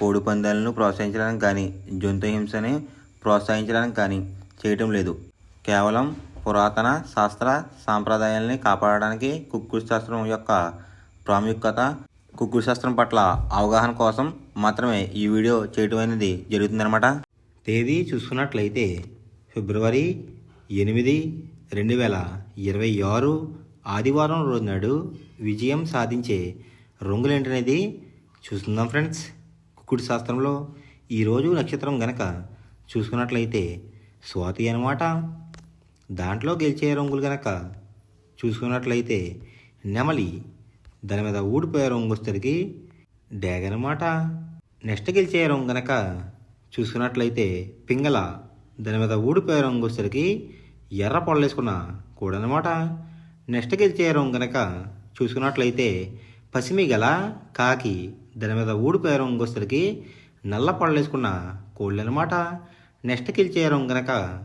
కోడి పందాలను ప్రోత్సహించడానికి కానీ జంతు హింసని ప్రోత్సహించడానికి కానీ చేయటం లేదు. కేవలం పురాతన శాస్త్ర సాంప్రదాయాల్ని కాపాడడానికి కుక్కుడు శాస్త్రం యొక్క ప్రాముఖ్యత కుక్కుడు శాస్త్రం పట్ల అవగాహన కోసం మాత్రమే ఈ వీడియో చేయటం అనేది జరుగుతుందన్నమాట. తేదీ చూసుకున్నట్లయితే ఫిబ్రవరి ఎనిమిది రెండు వేల ఇరవై ఆరు ఆదివారం రోజు నాడు విజయం సాధించే రంగులేంటనేది చూస్తుందాం ఫ్రెండ్స్. కుడి శాస్త్రంలో ఈరోజు నక్షత్రం గనక చూసుకున్నట్లయితే స్వాతి అనమాట దాంట్లో గెలిచే రంగులు గనక చూసుకున్నట్లయితే నెమలి దాని మీద ఊడిపోయే రంగు వచ్చేసరికి డ్యాగ్ అనమాట నెక్స్ట్ గెలిచే రంగు గనక చూసుకున్నట్లయితే పింగళ దాని మీద ఊడిపోయే రంగు వచ్చేసరికి ఎర్ర పొడలేసుకున్న కూడనమాట నెక్స్ట్ గెలిచే రంగు గనక చూసుకున్నట్లయితే పసిమి గల కాకి దాని మీద ఊడిపోయే రంగు నల్ల పొడలేసుకున్న కోళ్ళు అనమాట నెక్స్ట్ గెలిచే గనక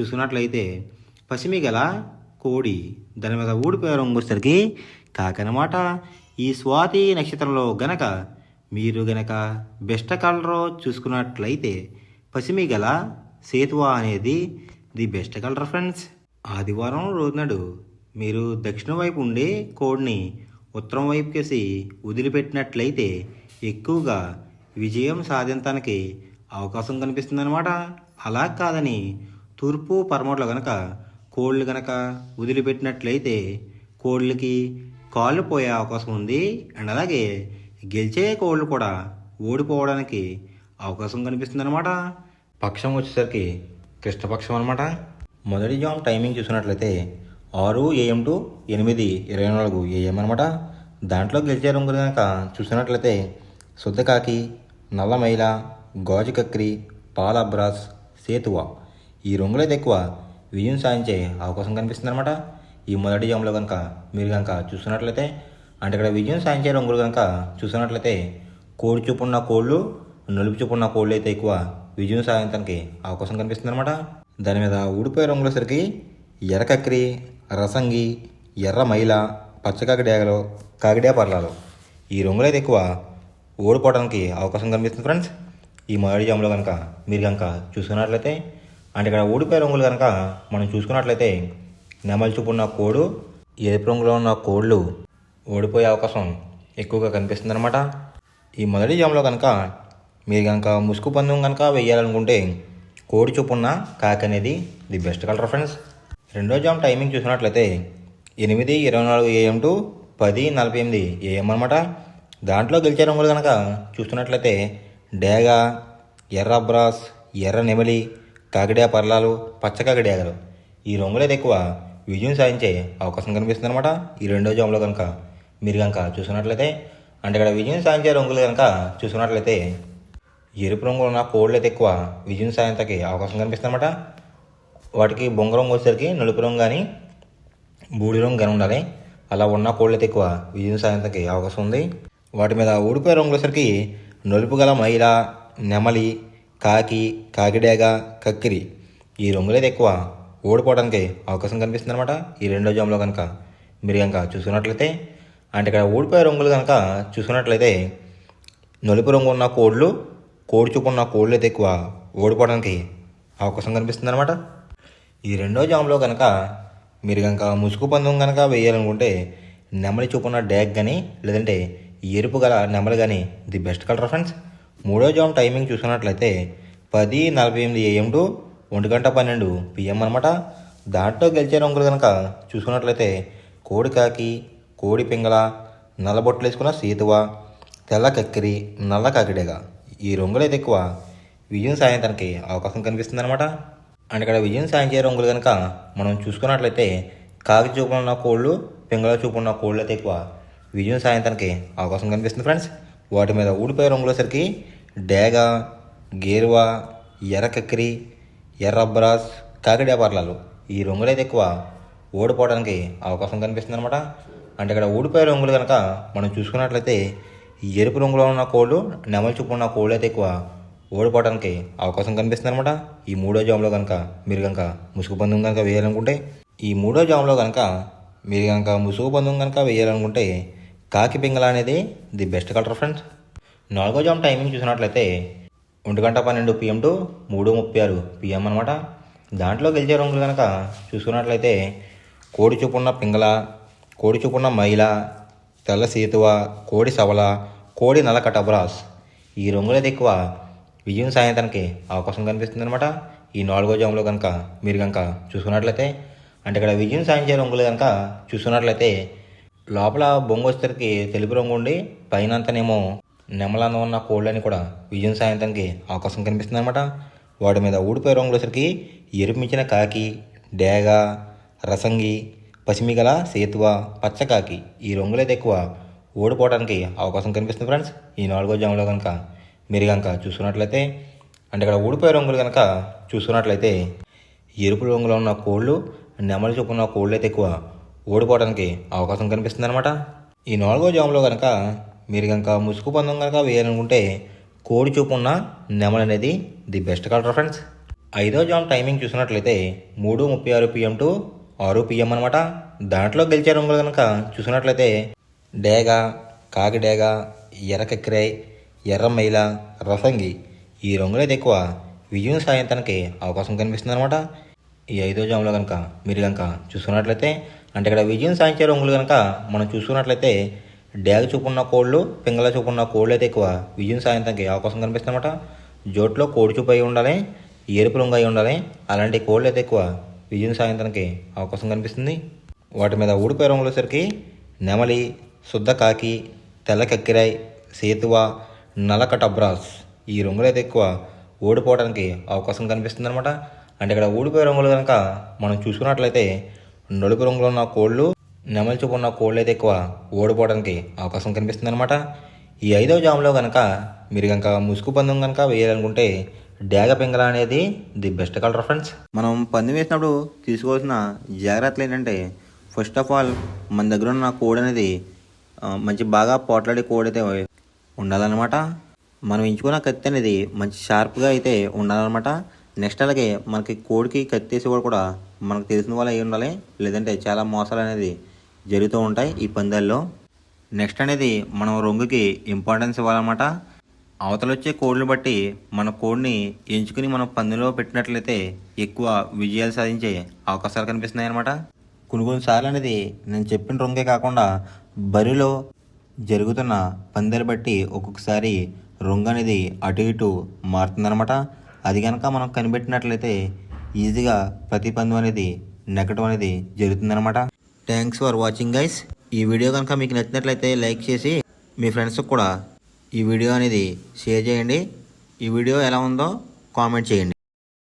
చూసుకున్నట్లయితే పసిమి గల కోడి దాని మీద ఊడిపోయారు రంగు కాకనమాట. ఈ స్వాతి నక్షత్రంలో గనక మీరు గనక బెస్ట్ కలర్ చూసుకున్నట్లయితే పసిమి గల సేతువా అనేది ది బెస్ట్ కలర్ ఫ్రెండ్స్. ఆదివారం రోజునాడు మీరు దక్షిణ వైపు ఉండే కోడ్ని ఉత్తరం వైపు కేసి వదిలిపెట్టినట్లయితే ఎక్కువగా విజయం సాధించడానికి అవకాశం కనిపిస్తుందన్నమాట. అలా కాదని తూర్పు పరమోట్లు గనక కోళ్ళు గనక వదిలిపెట్టినట్లయితే కోళ్ళకి కాళ్ళు పోయే అవకాశం ఉంది. అండ్ అలాగే గెలిచే కోళ్ళు కూడా ఓడిపోవడానికి అవకాశం కనిపిస్తుంది అనమాట పక్షం వచ్చేసరికి కృష్ణపక్షం అనమాట మొదటి జామ్ టైమింగ్ చూసినట్లయితే ఆరు ఏఎం టు ఎనిమిది ఇరవై నాలుగు ఏఎం అనమాట దాంట్లో గెలిచే రంగులు కనుక చూసినట్లయితే శుద్ధకాకి నల్ల మైల గాజు కక్రి పాలబ్రాస్ సేతువ ఈ రంగులైతే ఎక్కువ విజయం సాధించే అవకాశం కనిపిస్తుంది అనమాట ఈ మొదటి జామ్లో కనుక మీరు కనుక చూస్తున్నట్లయితే అంటే ఇక్కడ విజయం సాధించే రంగులు కనుక చూసినట్లయితే కోడి చూపున్న కోళ్ళు నలుపు చూపున్న కోళ్ళు అయితే ఎక్కువ విజయం సాధించడానికి అవకాశం కనిపిస్తుంది అనమాట దాని మీద ఊడిపోయే రంగులసరికి ఎరకక్రి రసంగి ఎర్ర మైల పచ్చకాకిడేగలు కాకిడే పర్లాలు ఈ రంగులైతే ఎక్కువ ఓడిపోవడానికి అవకాశం కనిపిస్తుంది ఫ్రెండ్స్. ఈ మొదటి జామ్లో కనుక మీరు కనుక చూసుకున్నట్లయితే అంటే ఇక్కడ ఓడిపోయే రంగులు కనుక మనం చూసుకున్నట్లయితే నెమలి చూపు ఉన్న కోడు ఎరుపు రంగులో ఉన్న కోళ్ళు ఓడిపోయే అవకాశం ఎక్కువగా కనిపిస్తుంది అనమాట ఈ మొదటి జామ్లో కనుక మీరు కనుక ముసుగు పందెం కనుక వేయాలనుకుంటే కోడి చూపున్న కాకి అనేది ది బెస్ట్ కలర్ ఫ్రెండ్స్. రెండో జామ్ టైమింగ్ చూసినట్లయితే ఎనిమిది ఇరవై నాలుగు ఏఎం టు పది నలభై ఎనిమిది ఏఎం అనమాట దాంట్లో గెలిచే రంగులు కనుక చూస్తున్నట్లయితే డేగ ఎర్ర బ్రాస్ ఎర్ర నెమలి కాకిడే పర్లాలు పచ్చ కాకిడేగలు ఈ రంగులైతే ఎక్కువ విజయం సాధించే అవకాశం కనిపిస్తుంది అనమాట ఈ రెండో జామ్లో కనుక మీరు కనుక చూసుకున్నట్లయితే అంటే ఇక్కడ విజయం సాధించే రంగులు కనుక చూసుకున్నట్లయితే ఎరుపు రంగులో ఉన్న కోళ్ళు అయితే ఎక్కువ విజయం సాధించకి అవకాశం కనిపిస్తుంది అనమాట వాటికి బొంగ రంగు వచ్చేసరికి నలుపు రంగు కానీ బూడి రంగు కానీ ఉండాలి. అలా ఉన్న కోళ్ళు ఎక్కువ విజయం సాధించడానికి అవకాశం ఉంది. వాటి మీద ఊడిపోయే రంగులు వచ్చేసరికి నలుపు గల మైల నెమలి కాకి కాకిడేగ కక్కిరి ఈ రంగులైతే ఎక్కువ ఓడిపోవడానికి అవకాశం కనిపిస్తుంది అనమాట ఈ రెండో జామ్లో కనుక మీరు కనుక చూసుకున్నట్లయితే అంటే ఇక్కడ ఓడిపోయే రంగులు కనుక చూసుకున్నట్లయితే నలుపు రంగు ఉన్న కోళ్ళు కోడి చూపు ఉన్న కోళ్ళు అయితే ఎక్కువ ఓడిపోవడానికి అవకాశం కనిపిస్తుంది అనమాట ఈ రెండో జామ్లో కనుక మీరు కనుక ముసుగు పందం కనుక వేయాలనుకుంటే నెమలి చూపున్న డ్యాగ్ కానీ లేదంటే ఎరుపు గల నెమలి కానీ ది బెస్ట్ కలర్ ఫ్రెండ్స్. మూడో జామ్ టైమింగ్ చూసుకున్నట్లయితే పది నలభై ఎనిమిది ఏఎం టు ఒంటి గంట పన్నెండు పిఎం అనమాట దాంట్లో గెలిచే రంగులు కనుక చూసుకున్నట్లయితే కోడి కాకి కోడి పింగళ నల్లబొట్లు వేసుకున్న సీతువ తెల్ల కక్కిరి నల్ల కాకిడేగా. ఈ రంగులైతే ఎక్కువ విజయం సాయంత్రానికి అవకాశం కనిపిస్తుంది అనమాట అండ్ ఇక్కడ విజయం సాధించే రంగులు కనుక మనం చూసుకున్నట్లయితే కాకి చూపు ఉన్న కోళ్ళు పింగళ చూపున్న కోళ్ళు అయితే ఎక్కువ విజయం సాయంత్రానికి అవకాశం కనిపిస్తుంది ఫ్రెండ్స్. వాటి మీద ఊడిపోయే రంగులసరికి డేగ గేరువా ఎర్ర కక్కిరి ఎర్ర బ్రాస్ కాకిడే పర్లాలు ఈ రంగులు అయితే ఎక్కువ ఓడిపోవడానికి అవకాశం కనిపిస్తుంది అనమాట అంటే ఇక్కడ ఊడిపోయే రంగులు కనుక మనం చూసుకున్నట్లయితే ఎరుపు రంగులో ఉన్న కోళ్ళు నెమలి చూపు ఉన్న కోళ్ళు అయితే ఎక్కువ ఓడిపోవడానికి అవకాశం కనిపిస్తుంది అనమాట ఈ మూడో జామ్లో కనుక మీరు కనుక ముసుగు పందెం కనుక వేయాలనుకుంటే ఈ మూడో జామ్లో కనుక మీరు కనుక ముసుగు పందెం కనుక వేయాలనుకుంటే కాకి పింగళ అనేది ది బెస్ట్ కలర్ ఫ్రెండ్స్. నాలుగో జామ్ టైమింగ్ చూసినట్లయితే ఒంటి గంట పన్నెండు పిఎం టు మూడు ముప్పై ఆరు పిఎం అనమాట దాంట్లో గెలిచే రంగులు కనుక చూసుకున్నట్లయితే కోడి చూపున్న పింగళ కోడి చూపున్న మైల తెల్ల సీతువ కోడి సవల కోడి నల్ల కటబ్రాస్ ఈ రంగులైతే ఎక్కువ విజయం సాయంత్రానికి అవకాశం కనిపిస్తుంది అనమాట ఈ నాలుగో జాములో కనుక మీరు కనుక చూసుకున్నట్లయితే అంటే ఇక్కడ విజయం సాధించే రంగులు కనుక చూసుకున్నట్లయితే లోపల బొంగు వచ్చేసరికి తెలుపు రంగు ఉండి పైన అంతానేమో ఉన్న కోళ్ళని కూడా విజయం సాయంత్రానికి అవకాశం కనిపిస్తుంది అనమాట వాటి మీద ఊడిపోయే రంగులు ఎరుపించిన ఎరుపు మించిన కాకి డేగ రసంగి పసిమిగల సేతువ పచ్చకాకి ఈ రంగులైతే ఎక్కువ ఓడిపోవడానికి అవకాశం కనిపిస్తుంది ఫ్రెండ్స్. ఈ నాలుగో జాములో కనుక మీరు కనుక చూసుకున్నట్లయితే అంటే ఇక్కడ ఊడిపోయే రంగులు కనుక చూసుకున్నట్లయితే ఎరుపు రంగులో ఉన్న కోళ్ళు నెమలి ఉన్న కోళ్ళు అయితే ఎక్కువ ఓడిపోవడానికి అవకాశం కనిపిస్తుంది అనమాట ఈ నాలుగో జాములో కనుక మీరు కనుక ముసుగు పందం కనుక వేయాలనుకుంటే కోడి చూపు ఉన్న నెమలి అనేది ది బెస్ట్ కలర్ ఫ్రెండ్స్. ఐదో జామ్ టైమింగ్ చూసినట్లయితే మూడు ముప్పై ఆరు పిఎం టు ఆరు పిఎం అనమాట దాంట్లో గెలిచే రంగులు కనుక చూసినట్లయితే డేగ కాకి డేగ ఎర్ర రసంగి ఈ రంగులైతే ఎక్కువ. విజయం సాయంత్రానికి అవకాశం కనిపిస్తుంది అనమాట ఈ ఐదో జాములో కనుక మీరు కనుక చూసుకున్నట్లయితే అంటే ఇక్కడ విజయం సాధించే రంగులు కనుక మనం చూసుకున్నట్లయితే డ్యాగ్ చూపున్న కోళ్ళు పింగళ చూపున్న కోళ్ళు అయితే ఎక్కువ విజయం సాయంత్రానికి అవకాశం కనిపిస్తుంది అనమాట జోట్లో కోడి చూపు అయి ఉండాలి ఎరుపు రంగు అయి ఉండాలి అలాంటి కోళ్ళు అయితే ఎక్కువ విజయం సాయంత్రానికి అవకాశం కనిపిస్తుంది. వాటి మీద ఊడిపోయే రంగులు వచ్చరికి నెమలి శుద్ధ కాకి తెల్ల కక్కిరాయి సేతువ నలక బ్రాస్ ఈ రంగులు అయితే ఎక్కువ ఓడిపోవడానికి అవకాశం కనిపిస్తుంది అనమాట అంటే ఇక్కడ ఊడిపోయే రంగులు కనుక మనం చూసుకున్నట్లయితే నలుపు రంగులో ఉన్న కోళ్ళు నెమలి చూపు ఉన్న కోళ్ళు అయితే ఎక్కువ ఓడిపోవడానికి అవకాశం కనిపిస్తుంది అనమాట ఈ ఐదవ జాములో కనుక మీరు కనుక ముసుగు పందెం కనుక వేయాలనుకుంటే డేగ పింగళ అనేది ది బెస్ట్ కలర్ ఫ్రెండ్స్. మనం పందెం వేసినప్పుడు తీసుకోవాల్సిన జాగ్రత్తలు ఏంటంటే ఫస్ట్ ఆఫ్ ఆల్ మన దగ్గర ఉన్న కోడ్ అనేది మంచి బాగా పోట్లాడే కోడ్ అయితే ఉండాలన్నమాట. మనం ఎంచుకున్న కత్తి అనేది మంచి షార్ప్గా అయితే ఉండాలన్నమాట. నెక్స్ట్ అలాగే మనకి కోడికి కత్తి వేసేవాడు కూడా మనకు తెలిసిన వాళ్ళు అయి ఉండాలి. లేదంటే చాలా మోసాలు అనేది జరుగుతూ ఉంటాయి ఈ పందాల్లో. నెక్స్ట్ అనేది మనం రొంగుకి ఇంపార్టెన్స్ ఇవ్వాలన్నమాట. అవతల వచ్చే కోడ్ని బట్టి మన కోడ్ని ఎంచుకుని మనం పందులో పెట్టినట్లయితే ఎక్కువ విజయాలు సాధించే అవకాశాలు కనిపిస్తున్నాయి అనమాట కొన్ని కొన్నిసార్లు అనేది నేను చెప్పిన రొంగే కాకుండా బరిలో జరుగుతున్న పందెలు బట్టి ఒక్కొక్కసారి రొంగ అనేది అటు ఇటు మారుతుందనమాట అది కనుక మనం కనిపెట్టినట్లయితే ఈజీగా ప్రతి పందెం అనేది నెగ్గడం అనేది జరుగుతుందనమాట థ్యాంక్స్ ఫర్ వాచింగ్ గైస్ ఈ వీడియో కనుక మీకు నచ్చినట్లయితే లైక్ చేసి మీ ఫ్రెండ్స్కి కూడా ఈ వీడియో అనేది షేర్ చేయండి. ఈ వీడియో ఎలా ఉందో కామెంట్ చేయండి.